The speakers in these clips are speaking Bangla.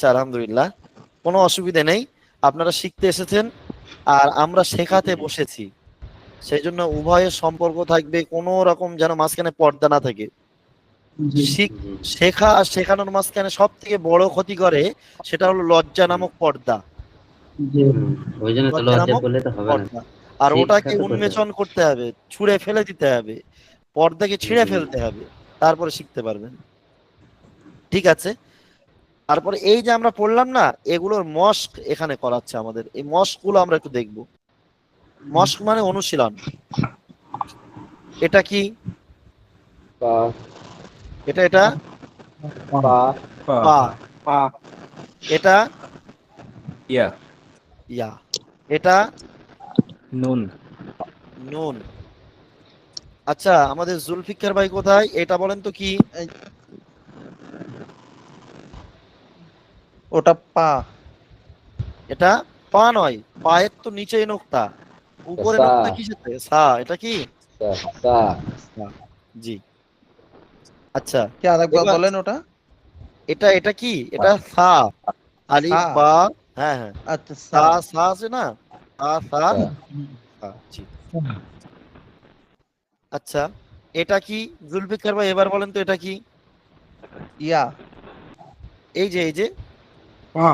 আচ্ছা আলহামদুলিল্লাহ। কোনো অসুবিধা নেই। আপনারা শিখতে এসেছেন আর আমরা শেখাতে বসেছি। সেই জন্য উভয়ের সম্পর্ক থাকবে কোনো রকম যেন মাঝখানে পর্দা না থাকে। শেখা আর শেখানোর মাঝখানে সব থেকে বড় ক্ষতি করে সেটা হলো লজ্জা নামক পর্দা। আর ওটাকে উন্মেচন করতে হবে ছুঁড়ে ফেলে দিতে হবে পর্দাকে ছিঁড়ে ফেলতে হবে তারপরে শিখতে পারবেন। ঠিক আছে? তারপরে এই যে আমরা পড়লাম না এগুলোর মস্ক এখানে করাচ্ছে আমাদের। এই মস্কগুলো আমরা একটু দেখব। মস্ক মানে অনুশীলন। এটা কি? এটা এটা? পা। পা। পা। এটা? ইয়া। ইয়া। এটা? নুন। নুন। আচ্ছা আমাদের জুলফিকার ভাই কোথায়? এটা বলেন তো কি? ওটা পা। এটা পা নয় পায়ের তো নিচেই নোক্তা। উপরে। নোক্তা কিসেতে সা এটা কি? সা জি। আচ্ছা। কি আরেকবার বলেন ওটা? এটা এটা কি? এটা সা। আলিফ। বা। হ্যাঁ হ্যাঁ। আচ্ছা সা সা সা আছে না? সা। সা, জি। আচ্ছা এটা কি? জুলফিকার ভাই এবার বলেন তো এটা কি? ইয়া। এই যে এই যে। পা।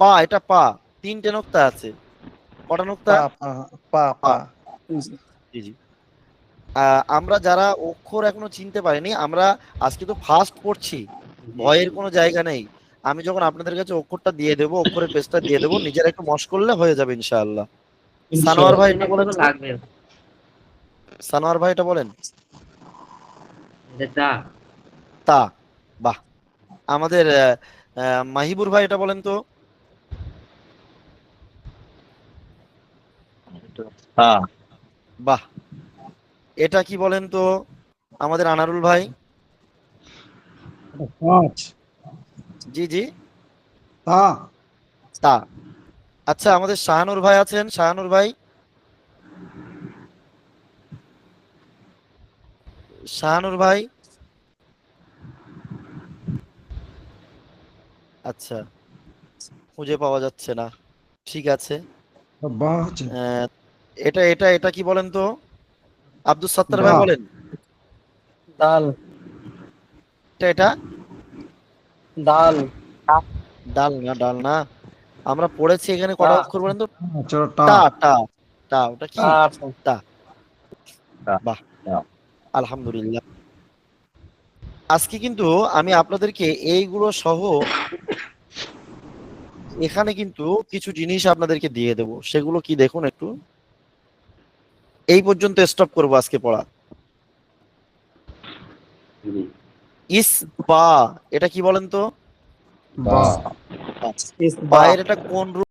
পা এটা পা। তিনটে নোক্তা আছে। কটা নোক্তা? পা পা জি জি। আমরা যারা অক্ষর এখনও চিনতে পারিনি আমরা আজকে তো ফার্স্ট পড়ছি। ভয়ের কোনো জায়গা নেই। আমি যখন আপনাদের কাছে অক্ষরটা দিয়ে দেবো অক্ষরের পেজটা দিয়ে দেবো নিজেরা একটু মশ করলে হয়ে যাবে ইনশাআল্লাহ। সানোয়ার ভাই এটা বলেন। সানোয়ার ভাই এটা বলেন। তা বাহ। আমাদের মাহিবুর ভাই এটা বলেন তো। বাহ। এটা কি বলেন তো আমাদের আনারুল ভাই? জি জি। তা। তা। আচ্ছা আমাদের শাহানুর ভাই আছেন। শাহানুর ভাই। শাহানুর ভাই। আচ্ছা খুঁজে পাওয়া যাচ্ছে না। ঠিক আছে। বা আছে আহ, এটা এটা এটা কি বলেন তো? আব্দুল সত্তার ভাই বা। বলেন। ডাল এটা এটা? ডাল ডাল না ডাল না। আমরা পড়েছি এখানে কটা টা। অক্ষর বলেন তো? আচ্ছা টা। টা টা টা ওটা কি? টা। আলহামদুলিল্লাহ। আজকে কিন্তু আমি আপনাদেরকে এইগুলো সহ এখানে কিন্তু কিছু জিনিস আপনাদেরকে দিয়ে দেব। সেগুলো কি দেখুন একটু। এই পর্যন্ত স্টপ করব আজকে পড়া। ইস বা এটা কি বলেন তো? বা। এটা কোন রূপ